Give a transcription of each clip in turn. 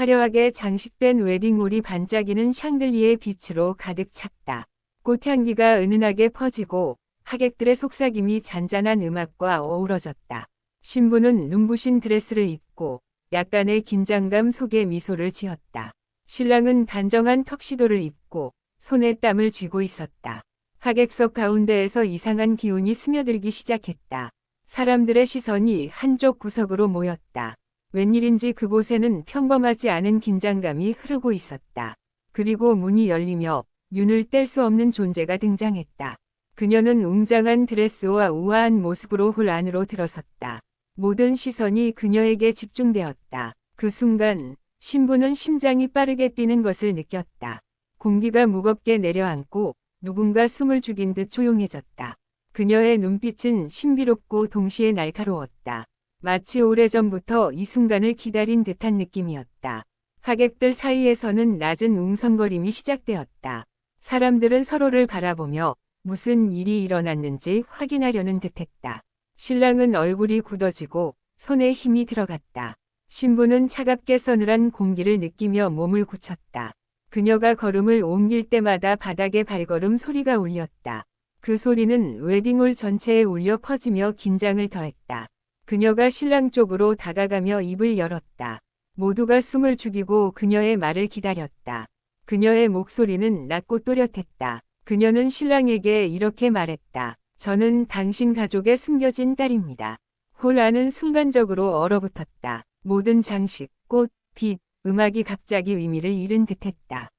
화려하게 장식된 웨딩홀이 반짝이는 샹들리의 빛으로 가득 찼다. 꽃향기가 은은하게 퍼지고 하객들의 속삭임이 잔잔한 음악과 어우러졌다. 신부는 눈부신 드레스를 입고 약간의 긴장감 속에 미소를 지었다. 신랑은 단정한 턱시도를 입고 손에 땀을 쥐고 있었다. 하객석 가운데에서 이상한 기운이 스며들기 시작했다. 사람들의 시선이 한쪽 구석으로 모였다. 웬일인지 그곳에는 평범하지 않은 긴장감이 흐르고 있었다. 그리고 문이 열리며 윤을 뗄 수 없는 존재가 등장했다. 그녀는 웅장한 드레스와 우아한 모습으로 홀 안으로 들어섰다. 모든 시선이 그녀에게 집중되었다. 그 순간 신부는 심장이 빠르게 뛰는 것을 느꼈다. 공기가 무겁게 내려앉고 누군가 숨을 죽인 듯 조용해졌다. 그녀의 눈빛은 신비롭고 동시에 날카로웠다. 마치 오래전부터 이 순간을 기다린 듯한 느낌이었다. 하객들 사이에서는 낮은 웅성거림이 시작되었다. 사람들은 서로를 바라보며 무슨 일이 일어났는지 확인하려는 듯했다. 신랑은 얼굴이 굳어지고 손에 힘이 들어갔다. 신부는 차갑게 서늘한 공기를 느끼며 몸을 굳혔다. 그녀가 걸음을 옮길 때마다 바닥에 발걸음 소리가 울렸다. 그 소리는 웨딩홀 전체에 울려 퍼지며 긴장을 더했다. 그녀가 신랑 쪽으로 다가가며 입을 열었다. 모두가 숨을 죽이고 그녀의 말을 기다렸다. 그녀의 목소리는 낮고 또렷했다. 그녀는 신랑에게 이렇게 말했다. 저는 당신 가족의 숨겨진 딸입니다. 홀 안은 순간적으로 얼어붙었다. 모든 장식, 꽃, 빛, 음악이 갑자기 의미를 잃은 듯했다.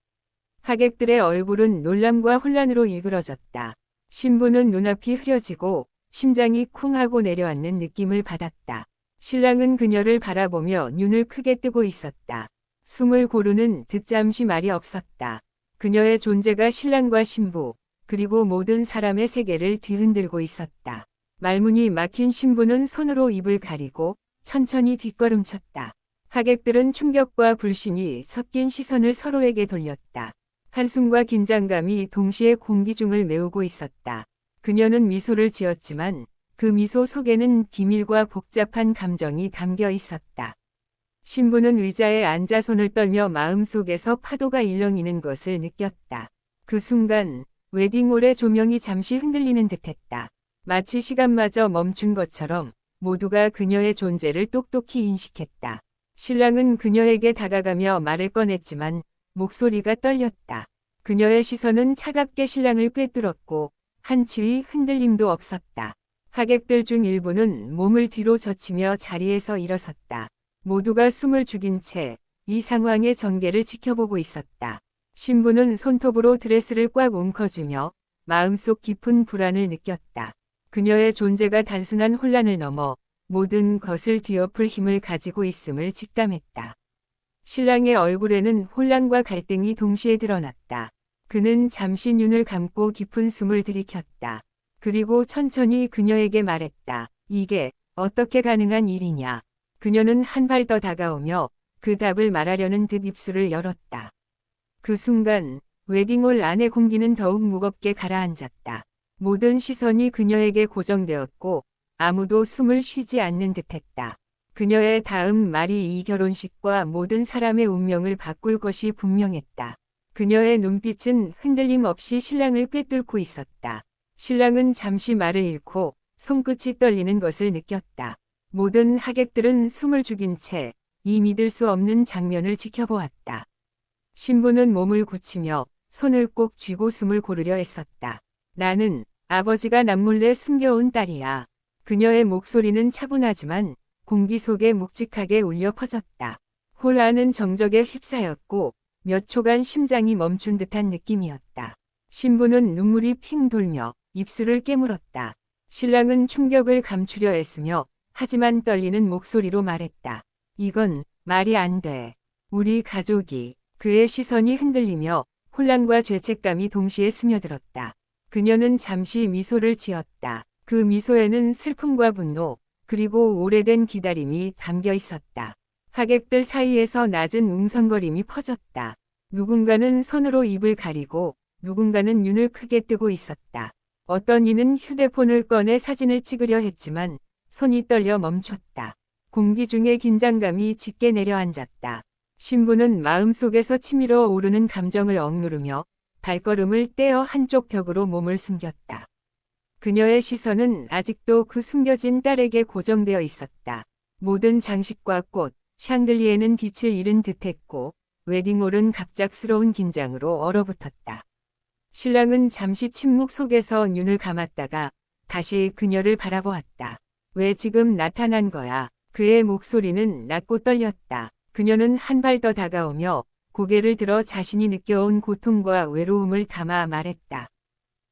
하객들의 얼굴은 놀람과 혼란으로 일그러졌다. 신부는 눈앞이 흐려지고 심장이 쿵 하고 내려앉는 느낌을 받았다. 신랑은 그녀를 바라보며 눈을 크게 뜨고 있었다. 숨을 고르는 듯 잠시 말이 없었다. 그녀의 존재가 신랑과 신부, 그리고 모든 사람의 세계를 뒤흔들고 있었다. 말문이 막힌 신부는 손으로 입을 가리고 천천히 뒷걸음쳤다. 하객들은 충격과 불신이 섞인 시선을 서로에게 돌렸다. 한숨과 긴장감이 동시에 공기 중을 메우고 있었다. 그녀는 미소를 지었지만 그 미소 속에는 비밀과 복잡한 감정이 담겨 있었다. 신부는 의자에 앉아 손을 떨며 마음속에서 파도가 일렁이는 것을 느꼈다. 그 순간 웨딩홀의 조명이 잠시 흔들리는 듯했다. 마치 시간마저 멈춘 것처럼 모두가 그녀의 존재를 똑똑히 인식했다. 신랑은 그녀에게 다가가며 말을 꺼냈지만 목소리가 떨렸다. 그녀의 시선은 차갑게 신랑을 꿰뚫었고 한치의 흔들림도 없었다. 하객들 중 일부는 몸을 뒤로 젖히며 자리에서 일어섰다. 모두가 숨을 죽인 채 이 상황의 전개를 지켜보고 있었다. 신부는 손톱으로 드레스를 꽉 움켜쥐며 마음속 깊은 불안을 느꼈다. 그녀의 존재가 단순한 혼란을 넘어 모든 것을 뒤엎을 힘을 가지고 있음을 직감했다. 신랑의 얼굴에는 혼란과 갈등이 동시에 드러났다. 그는 잠시 눈을 감고 깊은 숨을 들이켰다. 그리고 천천히 그녀에게 말했다. 이게 어떻게 가능한 일이냐. 그녀는 한 발 더 다가오며 그 답을 말하려는 듯 입술을 열었다. 그 순간 웨딩홀 안의 공기는 더욱 무겁게 가라앉았다. 모든 시선이 그녀에게 고정되었고 아무도 숨을 쉬지 않는 듯했다. 그녀의 다음 말이 이 결혼식과 모든 사람의 운명을 바꿀 것이 분명했다. 그녀의 눈빛은 흔들림 없이 신랑을 꿰뚫고 있었다. 신랑은 잠시 말을 잃고 손끝이 떨리는 것을 느꼈다. 모든 하객들은 숨을 죽인 채 이 믿을 수 없는 장면을 지켜보았다. 신부는 몸을 굳히며 손을 꼭 쥐고 숨을 고르려 했었다. 나는 아버지가 남몰래 숨겨온 딸이야. 그녀의 목소리는 차분하지만 공기 속에 묵직하게 울려 퍼졌다. 홀 안은 정적에 휩싸였고 몇 초간 심장이 멈춘 듯한 느낌이었다. 신부는 눈물이 핑 돌며 입술을 깨물었다. 신랑은 충격을 감추려 했으며 하지만 떨리는 목소리로 말했다. 이건 말이 안 돼. 우리 가족이 그의 시선이 흔들리며 혼란과 죄책감이 동시에 스며들었다. 그녀는 잠시 미소를 지었다. 그 미소에는 슬픔과 분노, 그리고 오래된 기다림이 담겨 있었다. 하객들 사이에서 낮은 웅성거림이 퍼졌다. 누군가는 손으로 입을 가리고 누군가는 눈을 크게 뜨고 있었다. 어떤 이는 휴대폰을 꺼내 사진을 찍으려 했지만 손이 떨려 멈췄다. 공기 중에 긴장감이 짙게 내려앉았다. 신부는 마음속에서 치밀어 오르는 감정을 억누르며 발걸음을 떼어 한쪽 벽으로 몸을 숨겼다. 그녀의 시선은 아직도 그 숨겨진 딸에게 고정되어 있었다. 모든 장식과 꽃, 샹들리에는 빛을 잃은 듯했고 웨딩홀은 갑작스러운 긴장으로 얼어붙었다. 신랑은 잠시 침묵 속에서 눈을 감았다가 다시 그녀를 바라보았다. 왜 지금 나타난 거야? 그의 목소리는 낮고 떨렸다. 그녀는 한 발 더 다가오며 고개를 들어 자신이 느껴온 고통과 외로움을 담아 말했다.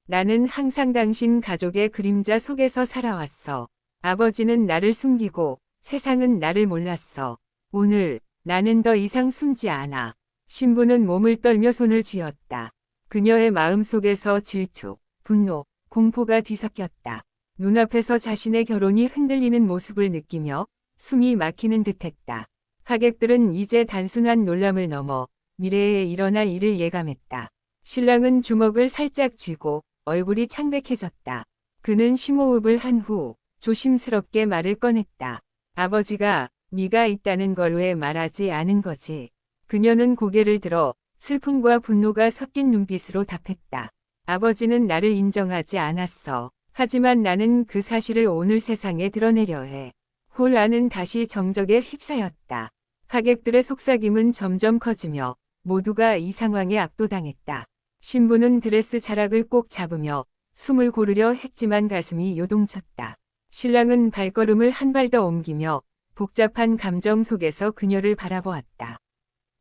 나는 항상 당신 가족의 그림자 속에서 살아왔어. 아버지는 나를 숨기고 세상은 나를 몰랐어. 오늘 나는 더 이상 숨지 않아. 신부는 몸을 떨며 손을 쥐었다. 그녀의 마음속에서 질투, 분노, 공포가 뒤섞였다. 눈앞에서 자신의 결혼이 흔들리는 모습을 느끼며 숨이 막히는 듯했다. 하객들은 이제 단순한 놀람을 넘어 미래에 일어날 일을 예감했다. 신랑은 주먹을 살짝 쥐고 얼굴이 창백해졌다. 그는 심호흡을 한 후 조심스럽게 말을 꺼냈다. 아버지가 네가 있다는 걸 왜 말하지 않은 거지. 그녀는 고개를 들어 슬픔과 분노가 섞인 눈빛으로 답했다. 아버지는 나를 인정하지 않았어. 하지만 나는 그 사실을 오늘 세상에 드러내려 해. 홀라는 다시 정적에 휩싸였다. 하객들의 속삭임은 점점 커지며 모두가 이 상황에 압도당했다. 신부는 드레스 자락을 꼭 잡으며 숨을 고르려 했지만 가슴이 요동쳤다. 신랑은 발걸음을 한 발 더 옮기며 복잡한 감정 속에서 그녀를 바라보았다.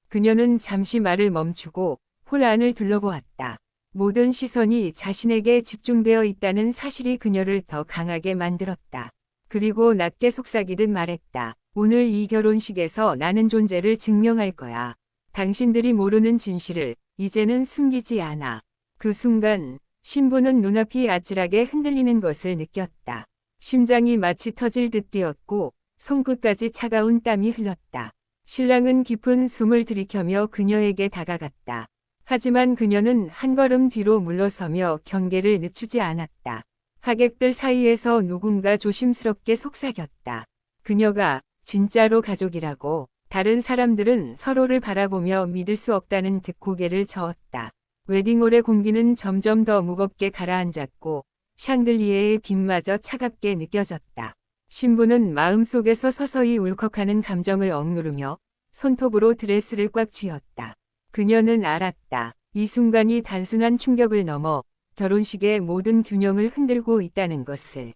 그녀는 잠시 말을 멈추고 홀 안을 둘러보았다. 모든 시선이 자신에게 집중되어 있다는 사실이 그녀를 더 강하게 만들었다. 그리고 낮게 속삭이듯 말했다. 오늘 이 결혼식에서 나는 존재를 증명할 거야. 당신들이 모르는 진실을 이제는 숨기지 않아. 그 순간 신부는 눈앞이 아찔하게 흔들리는 것을 느꼈다. 심장이 마치 터질 듯 뛰었고 손끝까지 차가운 땀이 흘렀다. 신랑은 깊은 숨을 들이켜며 그녀에게 다가갔다. 하지만 그녀는 한 걸음 뒤로 물러서며 경계를 늦추지 않았다. 하객들 사이에서 누군가 조심스럽게 속삭였다. 그녀가 진짜로 가족이라고 다른 사람들은 서로를 바라보며 믿을 수 없다는 듯 고개를 저었다. 웨딩홀의 공기는 점점 더 무겁게 가라앉았고 샹들리에의 빛마저 차갑게 느껴졌다. 신부는 마음속에서 서서히 울컥하는 감정을 억누르며 손톱으로 드레스를 꽉 쥐었다. 그녀는 알았다. 이 순간이 단순한 충격을 넘어 결혼식의 모든 균형을 흔들고 있다는 것을.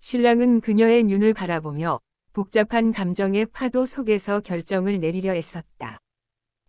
신랑은 그녀의 눈을 바라보며 복잡한 감정의 파도 속에서 결정을 내리려 했었다.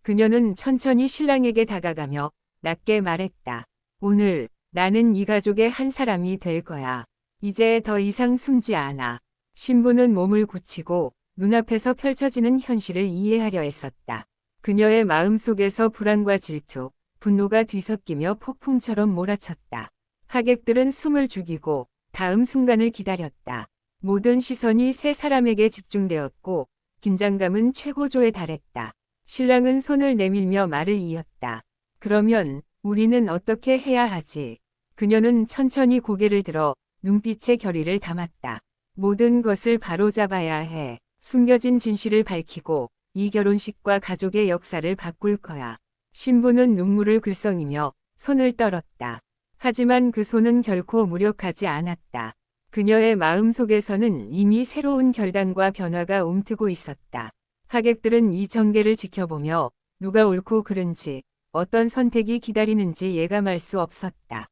그녀는 천천히 신랑에게 다가가며 낮게 말했다. 오늘 나는 이 가족의 한 사람이 될 거야. 이제 더 이상 숨지 않아. 신부는 몸을 굳히고 눈앞에서 펼쳐지는 현실을 이해하려 했었다. 그녀의 마음속에서 불안과 질투, 분노가 뒤섞이며 폭풍처럼 몰아쳤다. 하객들은 숨을 죽이고 다음 순간을 기다렸다. 모든 시선이 세 사람에게 집중되었고 긴장감은 최고조에 달했다. 신랑은 손을 내밀며 말을 이었다. 그러면 우리는 어떻게 해야 하지? 그녀는 천천히 고개를 들어 눈빛의 결의를 담았다. 모든 것을 바로잡아야 해. 숨겨진 진실을 밝히고 이 결혼식과 가족의 역사를 바꿀 거야. 신부는 눈물을 글썽이며 손을 떨었다. 하지만 그 손은 결코 무력하지 않았다. 그녀의 마음 속에서는 이미 새로운 결단과 변화가 움트고 있었다. 하객들은 이 전개를 지켜보며 누가 옳고 그른지 어떤 선택이 기다리는지 예감할 수 없었다.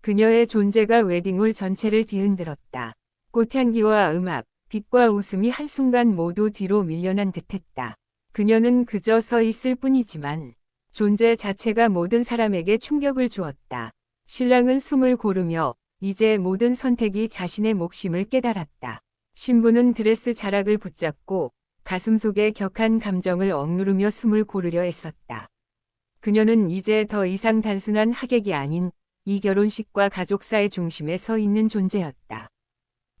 그녀의 존재가 웨딩홀 전체를 뒤흔들었다. 꽃향기와 음악, 빛과 웃음이 한순간 모두 뒤로 밀려난 듯했다. 그녀는 그저 서 있을 뿐이지만 존재 자체가 모든 사람에게 충격을 주었다. 신랑은 숨을 고르며 이제 모든 선택이 자신의 몫임을 깨달았다. 신부는 드레스 자락을 붙잡고 가슴 속에 격한 감정을 억누르며 숨을 고르려 했었다. 그녀는 이제 더 이상 단순한 하객이 아닌 이 결혼식과 가족사의 중심에 서 있는 존재였다.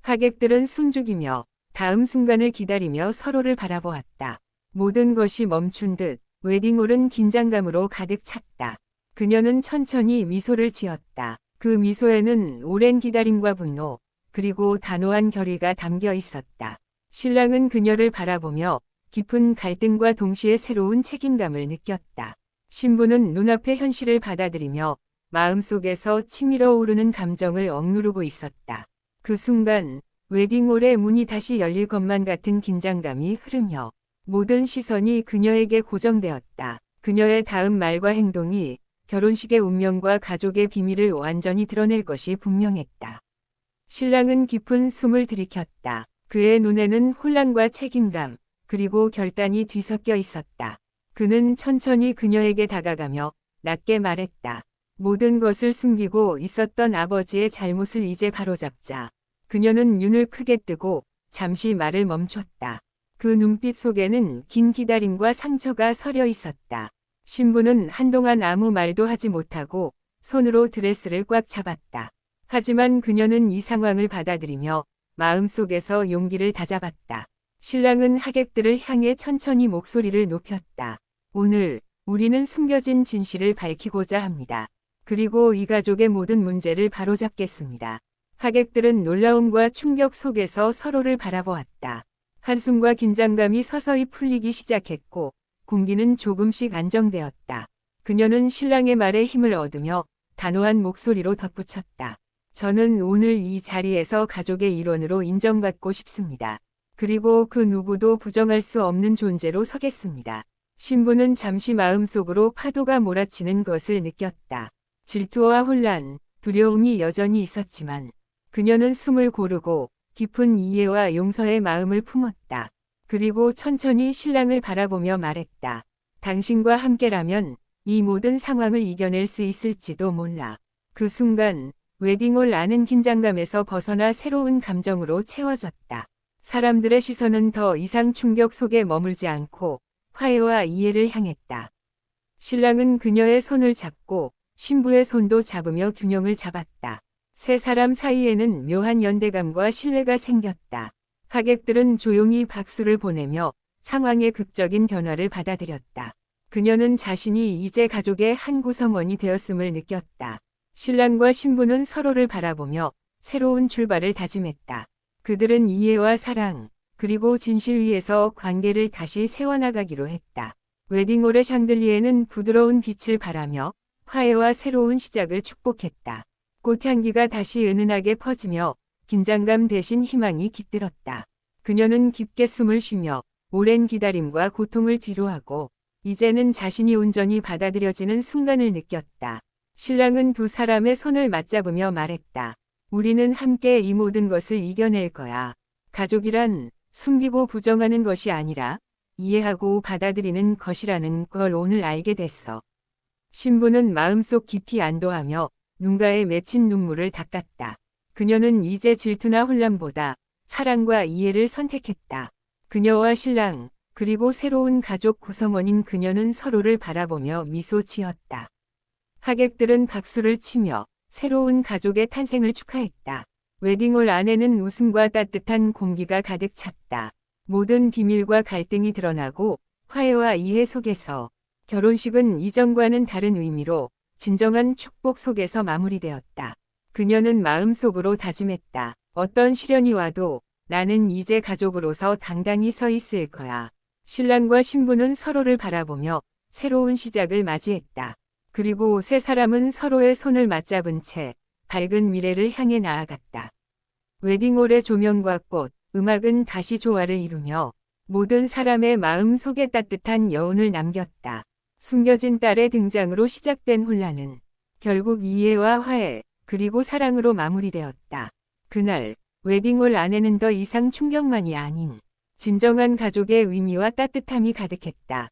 하객들은 숨죽이며 다음 순간을 기다리며 서로를 바라보았다. 모든 것이 멈춘 듯 웨딩홀은 긴장감으로 가득 찼다. 그녀는 천천히 미소를 지었다. 그 미소에는 오랜 기다림과 분노, 그리고 단호한 결의가 담겨 있었다. 신랑은 그녀를 바라보며 깊은 갈등과 동시에 새로운 책임감을 느꼈다. 신부는 눈앞의 현실을 받아들이며 마음속에서 치밀어 오르는 감정을 억누르고 있었다. 그 순간 웨딩홀의 문이 다시 열릴 것만 같은 긴장감이 흐르며 모든 시선이 그녀에게 고정되었다. 그녀의 다음 말과 행동이 결혼식의 운명과 가족의 비밀을 완전히 드러낼 것이 분명했다. 신랑은 깊은 숨을 들이켰다. 그의 눈에는 혼란과 책임감, 그리고 결단이 뒤섞여 있었다. 그는 천천히 그녀에게 다가가며 낮게 말했다. 모든 것을 숨기고 있었던 아버지의 잘못을 이제 바로잡자. 그녀는 눈을 크게 뜨고 잠시 말을 멈췄다. 그 눈빛 속에는 긴 기다림과 상처가 서려 있었다. 신부는 한동안 아무 말도 하지 못하고 손으로 드레스를 꽉 잡았다. 하지만 그녀는 이 상황을 받아들이며 마음속에서 용기를 다잡았다. 신랑은 하객들을 향해 천천히 목소리를 높였다. 오늘 우리는 숨겨진 진실을 밝히고자 합니다. 그리고 이 가족의 모든 문제를 바로잡겠습니다. 하객들은 놀라움과 충격 속에서 서로를 바라보았다. 한숨과 긴장감이 서서히 풀리기 시작했고 공기는 조금씩 안정되었다. 그녀는 신랑의 말에 힘을 얻으며 단호한 목소리로 덧붙였다. 저는 오늘 이 자리에서 가족의 일원으로 인정받고 싶습니다. 그리고 그 누구도 부정할 수 없는 존재로 서겠습니다. 신부는 잠시 마음속으로 파도가 몰아치는 것을 느꼈다. 질투와 혼란, 두려움이 여전히 있었지만 그녀는 숨을 고르고 깊은 이해와 용서의 마음을 품었다. 그리고 천천히 신랑을 바라보며 말했다. 당신과 함께라면 이 모든 상황을 이겨낼 수 있을지도 몰라. 그 순간 웨딩홀 안은 긴장감에서 벗어나 새로운 감정으로 채워졌다. 사람들의 시선은 더 이상 충격 속에 머물지 않고 화해와 이해를 향했다. 신랑은 그녀의 손을 잡고 신부의 손도 잡으며 균형을 잡았다. 세 사람 사이에는 묘한 연대감과 신뢰가 생겼다. 하객들은 조용히 박수를 보내며 상황의 극적인 변화를 받아들였다. 그녀는 자신이 이제 가족의 한 구성원이 되었음을 느꼈다. 신랑과 신부는 서로를 바라보며 새로운 출발을 다짐했다. 그들은 이해와 사랑, 그리고 진실 위에서 관계를 다시 세워나가기로 했다. 웨딩홀의 샹들리에는 부드러운 빛을 바라며 화해와 새로운 시작을 축복했다. 꽃향기가 다시 은은하게 퍼지며 긴장감 대신 희망이 깃들었다. 그녀는 깊게 숨을 쉬며 오랜 기다림과 고통을 뒤로하고 이제는 자신이 온전히 받아들여지는 순간을 느꼈다. 신랑은 두 사람의 손을 맞잡으며 말했다. 우리는 함께 이 모든 것을 이겨낼 거야. 가족이란 숨기고 부정하는 것이 아니라 이해하고 받아들이는 것이라는 걸 오늘 알게 됐어. 신부는 마음속 깊이 안도하며 눈가에 맺힌 눈물을 닦았다. 그녀는 이제 질투나 혼란보다 사랑과 이해를 선택했다. 그녀와 신랑, 그리고 새로운 가족 구성원인 그녀는 서로를 바라보며 미소 지었다. 하객들은 박수를 치며 새로운 가족의 탄생을 축하했다. 웨딩홀 안에는 웃음과 따뜻한 공기가 가득 찼다. 모든 비밀과 갈등이 드러나고 화해와 이해 속에서 결혼식은 이전과는 다른 의미로 진정한 축복 속에서 마무리되었다. 그녀는 마음속으로 다짐했다. 어떤 시련이 와도 나는 이제 가족으로서 당당히 서 있을 거야. 신랑과 신부는 서로를 바라보며 새로운 시작을 맞이했다. 그리고 세 사람은 서로의 손을 맞잡은 채 밝은 미래를 향해 나아갔다. 웨딩홀의 조명과 꽃, 음악은 다시 조화를 이루며 모든 사람의 마음 속에 따뜻한 여운을 남겼다. 숨겨진 딸의 등장으로 시작된 혼란은 결국 이해와 화해, 그리고 사랑으로 마무리되었다. 그날 웨딩홀 안에는 더 이상 충격만이 아닌 진정한 가족의 의미와 따뜻함이 가득했다.